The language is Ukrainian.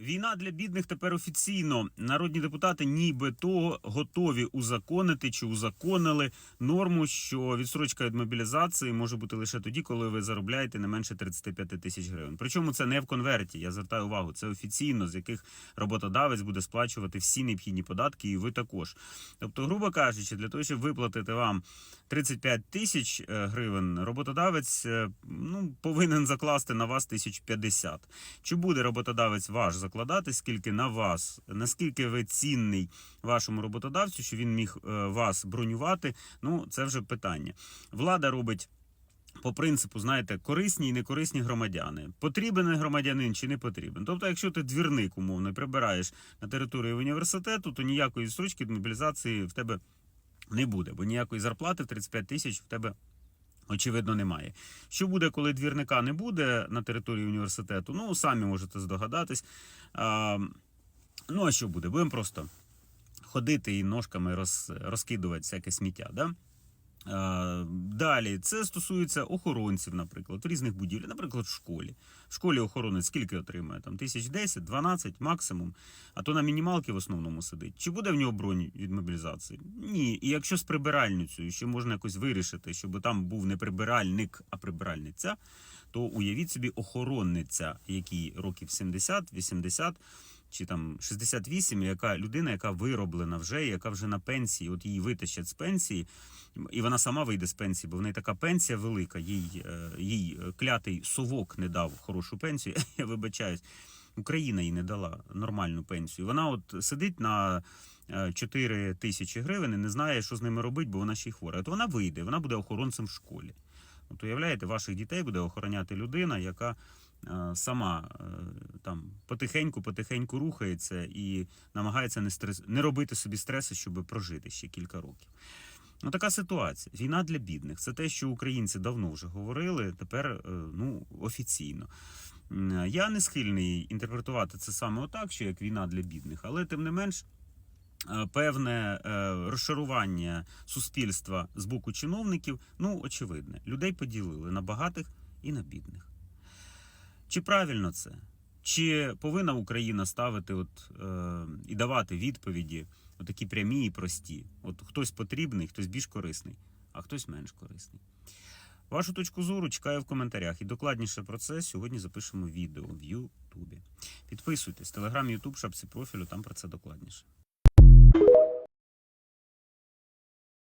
Війна для бідних тепер офіційно. Народні депутати нібито готові узаконити чи узаконили норму, що відстрочка від мобілізації може бути лише тоді, коли ви заробляєте не менше 35 тисяч гривень. Причому це не в конверті. Я звертаю увагу. Це офіційно, з яких роботодавець буде сплачувати всі необхідні податки, і ви також. Тобто, грубо кажучи, для того, щоб виплатити вам 35 тисяч е, гривень, роботодавець е, ну повинен закласти на вас 1050. Чи буде роботодавець ваш закладати, скільки на вас, наскільки ви цінний вашому роботодавцю, що він міг е, вас бронювати? Ну це вже питання. Влада робить. По принципу, знаєте, корисні і некорисні громадяни. Потрібен громадянин чи не потрібен. Тобто, якщо ти двірник умовно прибираєш на територію університету, то ніякої строчки мобілізації в тебе не буде, бо ніякої зарплати в 35 тисяч в тебе. Очевидно, немає. Що буде, коли двірника не буде на території університету? Ну, самі можете здогадатись. Ну, а що буде? Будемо просто ходити і ножками роз, розкидувати всяке сміття. Да? А, Далі це стосується охоронців, наприклад, в різних будівлях, наприклад, в школі. В школі охоронець скільки отримує? Там тисяч 10, 12 максимум. А то на мінімалки в основному сидить. Чи буде в нього бронь від мобілізації? Ні. І якщо з прибиральницею ще можна якось вирішити, щоб там був не прибиральник, а прибиральниця, то уявіть собі охоронниця, якій років 70, 80 чи там 68, яка людина, яка вироблена вже, яка вже на пенсії, от її витащать з пенсії, і вона сама вийде з пенсії, бо в неї така пенсія велика, їй, е, їй е, клятий совок не дав хорошу пенсію. Я вибачаюсь. Україна їй не дала нормальну пенсію. Вона от сидить на е, 4 тисячі гривень і не знає, що з ними робити, бо вона ще й хвора. От вона вийде, вона буде охоронцем в школі. От уявляєте, ваших дітей буде охороняти людина, яка е, сама е, там потихеньку, потихеньку рухається і намагається не стрес, не робити собі стресу, щоб прожити ще кілька років. Ну, така ситуація. Війна для бідних. Це те, що українці давно вже говорили, тепер е, ну, офіційно. Я не схильний інтерпретувати це саме отак, що як війна для бідних, але тим не менш. е, Певне е, розшарування суспільства з боку чиновників, ну очевидне, людей поділили на багатих і на бідних. Чи правильно це? Чи повинна Україна ставити от, е, і давати відповіді такі прямі і прості? От хтось потрібний, хтось більш корисний, а хтось менш корисний. Вашу точку зору чекаю в коментарях. І докладніше про це сьогодні запишемо відео в Ютубі. Підписуйтесь, телеграм, Ютуб, шапці профілю, там про це докладніше.